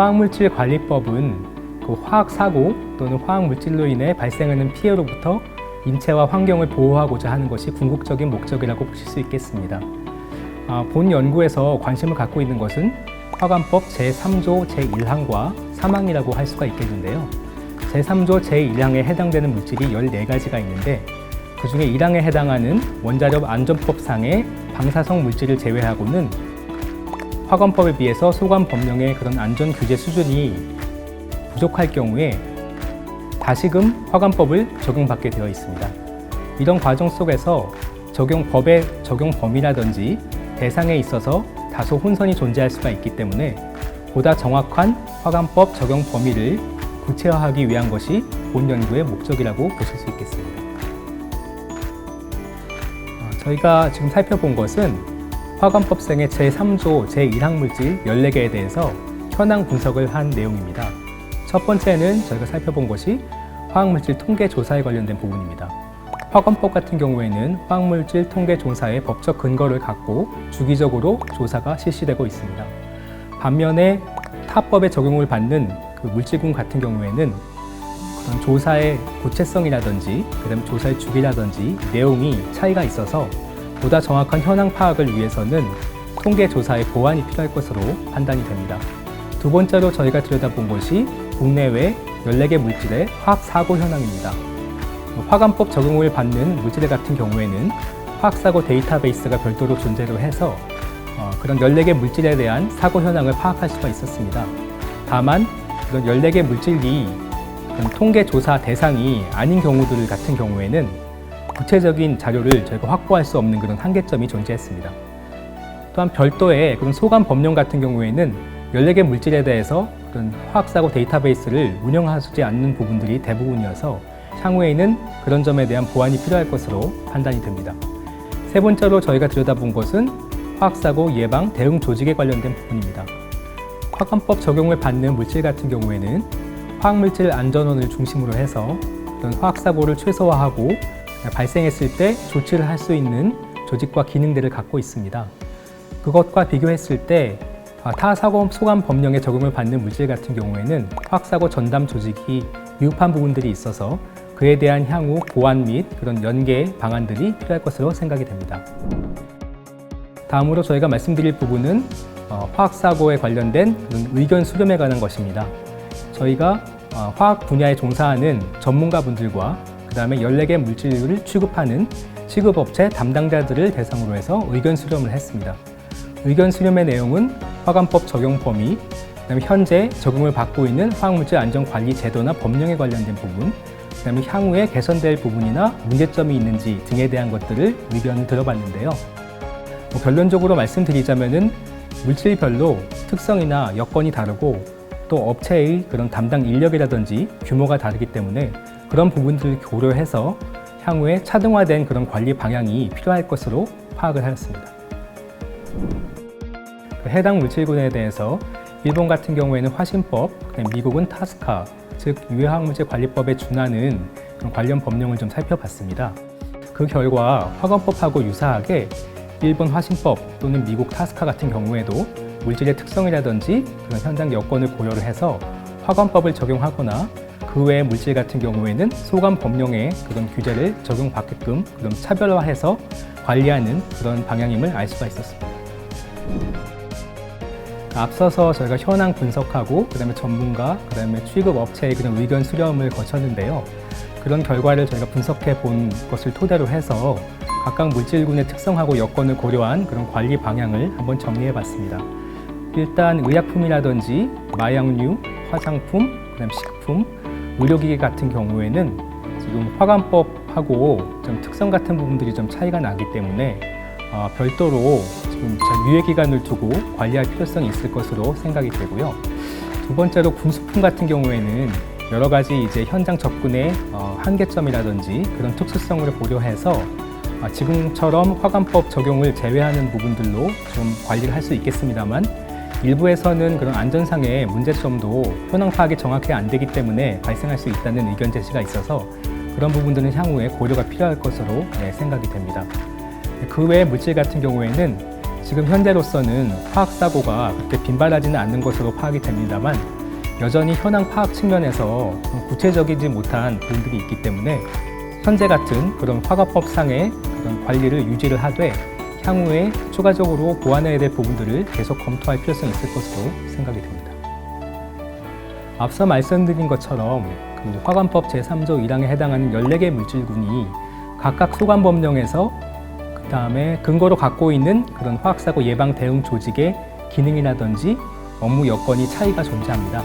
화학물질 관리법은 그 화학 사고 또는 화학 물질로 인해 발생하는 피해로부터 인체와 환경을 보호하고자 하는 것이 궁극적인 목적이라고 보실 수 있겠습니다. 아, 본 연구에서 관심을 갖고 있는 것은 화관법 제3조 제1항과 3항이라고 할 수가 있겠는데요. 제3조 제1항에 해당되는 물질이 14가지가 있는데 그 중에 1항에 해당하는 원자력 안전법상의 방사성 물질을 제외하고는 화관법에 비해서 소관 법령의 그런 안전 규제 수준이 부족할 경우에 다시금 화관법을 적용받게 되어 있습니다. 이런 과정 속에서 적용 법의 적용 범위라든지 대상에 있어서 다소 혼선이 존재할 수가 있기 때문에 보다 정확한 화관법 적용 범위를 구체화하기 위한 것이 본 연구의 목적이라고 보실 수 있겠습니다. 어, 저희가 지금 살펴본 것은 화관법생의 제3조 제1항 물질 14개에 대해서 현황 분석을 한 내용입니다. 첫 번째는 저희가 살펴본 것이 화학물질 통계 조사에 관련된 부분입니다. 화관법 같은 경우에는 화학물질 통계 조사의 법적 근거를 갖고 주기적으로 조사가 실시되고 있습니다. 반면에 타법에 적용을 받는 그 물질군 같은 경우에는 그런 조사의 구체성이라든지 그다음에 조사의 주기라든지 내용이 차이가 있어서 보다 정확한 현황 파악을 위해서는 통계 조사의 보완이 필요할 것으로 판단이 됩니다. 두 번째로 저희가 들여다본 것이 국내외 14개 물질의 화학 사고 현황입니다. 화관법 적용을 받는 물질 같은 경우에는 화학 사고 데이터베이스가 별도로 존재를 해서 어, 그런 14개 물질에 대한 사고 현황을 파악할 수가 있었습니다. 다만 그런 14개 물질이 통계 조사 대상이 아닌 경우들 같은 경우에는 구체적인 자료를 저희가 확보할 수 없는 그런 한계점이 존재했습니다. 또한 별도의 그런 소관 법령 같은 경우에는 14개 물질에 대해서 그런 화학사고 데이터베이스를 운영하지 않는 부분들이 대부분이어서 향후에는 그런 점에 대한 보완이 필요할 것으로 판단이 됩니다. 세 번째로 저희가 들여다본 것은 화학사고 예방 대응 조직에 관련된 부분입니다. 화관법 적용을 받는 물질 같은 경우에는 화학물질 안전원을 중심으로 해서 그런 화학사고를 최소화하고 발생했을 때 조치를 할 수 있는 조직과 기능들을 갖고 있습니다. 그것과 비교했을 때 타 사고 소관 법령에 적용을 받는 물질 같은 경우에는 화학사고 전담 조직이 미흡한 부분들이 있어서 그에 대한 향후 보완 및 그런 연계 방안들이 필요할 것으로 생각이 됩니다. 다음으로 저희가 말씀드릴 부분은 어, 화학사고에 관련된 의견 수렴에 관한 것입니다. 저희가 어, 화학 분야에 종사하는 전문가분들과 그 다음에 14개 물질을 취급하는 취급업체 담당자들을 대상으로 해서 의견 수렴을 했습니다. 의견 수렴의 내용은 화관법 적용 범위, 그다음에 현재 적용을 받고 있는 화학물질 안전관리 제도나 법령에 관련된 부분, 그다음에 향후에 개선될 부분이나 문제점이 있는지 등에 대한 것들을 의견을 들어봤는데요. 뭐 결론적으로 말씀드리자면은 물질별로 특성이나 여건이 다르고 또 업체의 그런 담당 인력이라든지 규모가 다르기 때문에 그런 부분들을 고려해서 향후에 차등화된 그런 관리 방향이 필요할 것으로 파악을 하였습니다. 그 해당 물질군에 대해서 일본 같은 경우에는 화신법, 미국은 타스카, 즉 유해화학물질 관리법에 준하는 관련 법령을 좀 살펴봤습니다. 그 결과 화관법하고 유사하게 일본 화신법 또는 미국 타스카 같은 경우에도 물질의 특성이라든지 그런 현장 여건을 고려를 해서 화관법을 적용하거나 그 외의 물질 같은 경우에는 소관 법령의 그런 규제를 적용받게끔 그런 차별화해서 관리하는 그런 방향임을 알 수가 있었습니다. 앞서서 저희가 현황 분석하고 그다음에 전문가, 그다음에 취급 업체의 그런 의견 수렴을 거쳤는데요. 그런 결과를 저희가 분석해 본 것을 토대로 해서 각각 물질군의 특성하고 여건을 고려한 그런 관리 방향을 한번 정리해 봤습니다. 일단 의약품이라든지 마약류, 화장품, 그다음 식품, 의료기기 같은 경우에는 지금 화관법하고 좀 특성 같은 부분들이 좀 차이가 나기 때문에 어, 별도로 지금 유예 기간을 두고 관리할 필요성이 있을 것으로 생각이 되고요. 두 번째로 군수품 같은 경우에는 여러 가지 이제 현장 접근의 어, 한계점이라든지 그런 특수성을 고려해서 아, 지금처럼 화관법 적용을 제외하는 부분들로 좀 관리를 할 수 있겠습니다만 일부에서는 그런 안전상의 문제점도 현황 파악이 정확히 안 되기 때문에 발생할 수 있다는 의견 제시가 있어서 그런 부분들은 향후에 고려가 필요할 것으로 네, 생각이 됩니다. 그외 물질 같은 경우에는 지금 현재로서는 화학 사고가 그렇게 빈발하지는 않는 것으로 파악이 됩니다만 여전히 현황 파악 측면에서 좀 구체적이지 못한 부분들이 있기 때문에 현재 같은 그런 화가법상의 그런 관리를 유지를 하되 향후에 추가적으로 보완해야 될 부분들을 계속 검토할 필요성이 있을 것으로 생각이 됩니다. 앞서 말씀드린 것처럼 그 화관법 제3조 1항에 해당하는 14개 물질군이 각각 소관 법령에서 그 다음에 근거로 갖고 있는 그런 화학사고 예방 대응 조직의 기능이라든지 업무 여건이 차이가 존재합니다.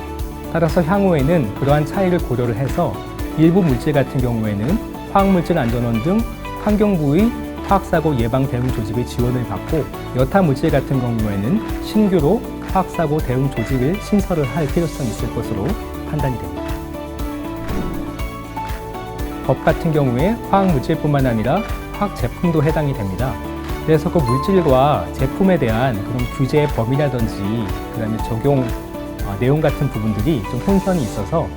따라서 향후에는 그러한 차이를 고려를 해서 일부 물질 같은 경우에는 화학물질 안전원 등 환경부의 화학사고 예방 대응 조직의 지원을 받고 여타 물질 같은 경우에는 신규로 화학사고 대응 조직을 신설을 할 필요성이 있을 것으로 판단이 됩니다. 법 같은 경우에 화학 물질뿐만 아니라 화학 제품도 해당이 됩니다. 그래서 그 물질과 제품에 대한 그런 규제의 범위라든지 그다음에 적용 어, 내용 같은 부분들이 좀 혼선이 있어서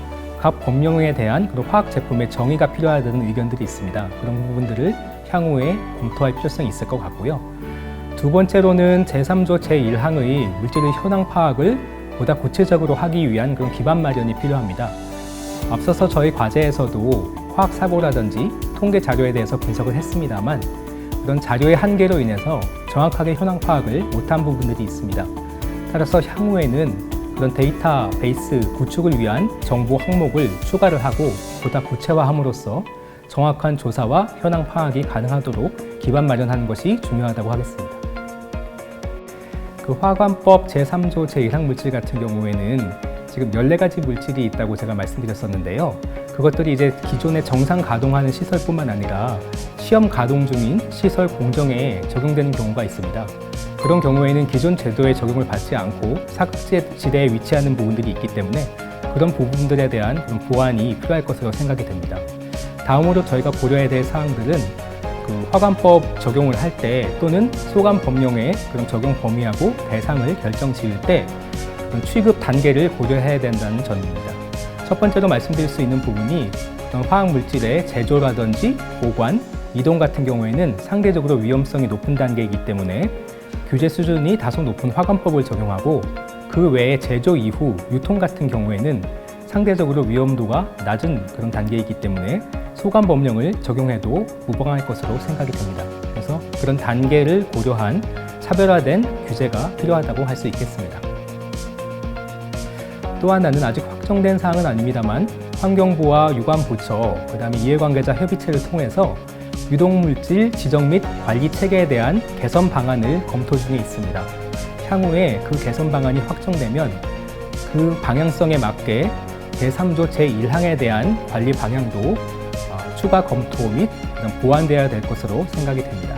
각 법령에 대한 그런 화학 제품의 정의가 필요하다는 의견들이 있습니다. 그런 부분들을 향후에 검토할 필요성이 있을 것 같고요. 두 번째로는 제3조 제1항의 물질의 현황 파악을 보다 구체적으로 하기 위한 그런 기반 마련이 필요합니다. 앞서서 저희 과제에서도 화학 사고라든지 통계 자료에 대해서 분석을 했습니다만 그런 자료의 한계로 인해서 정확하게 현황 파악을 못한 부분들이 있습니다. 따라서 향후에는 그런 데이터 베이스 구축을 위한 정보 항목을 추가를 하고 보다 구체화함으로써 정확한 조사와 현황 파악이 가능하도록 기반 마련하는 것이 중요하다고 하겠습니다. 그 화관법 제3조 제1항 물질 같은 경우에는 지금 14가지 물질이 있다고 제가 말씀드렸었는데요. 그것들이 이제 기존에 정상 가동하는 시설뿐만 아니라 시험 가동 중인 시설 공정에 적용되는 경우가 있습니다. 그런 경우에는 기존 제도에 적용을 받지 않고 사각지대에 위치하는 부분들이 있기 때문에 그런 부분들에 대한 보완이 필요할 것으로 생각이 됩니다. 다음으로 저희가 고려해야 될 사항들은 그 화관법 적용을 할 때 또는 소관 법령의 그런 적용 범위하고 대상을 결정 지을 때 취급 단계를 고려해야 된다는 점입니다. 첫 번째로 말씀드릴 수 있는 부분이 화학 물질의 제조라든지 보관, 이동 같은 경우에는 상대적으로 위험성이 높은 단계이기 때문에 규제 수준이 다소 높은 화관법을 적용하고 그 외에 제조 이후 유통 같은 경우에는 상대적으로 위험도가 낮은 그런 단계이기 때문에 소관 법령을 적용해도 무방할 것으로 생각이 됩니다. 그래서 그런 단계를 고려한 차별화된 규제가 필요하다고 할 수 있겠습니다. 또 하나는 아직 확정된 사항은 아닙니다만 환경부와 유관부처, 그 다음에 이해관계자 협의체를 통해서 유독물질 지정 및 관리 체계에 대한 개선 방안을 검토 중에 있습니다. 향후에 그 개선 방안이 확정되면 그 방향성에 맞게 제3조 제1항에 대한 관리 방향도 어, 추가 검토 및 보완되어야 될 것으로 생각이 됩니다.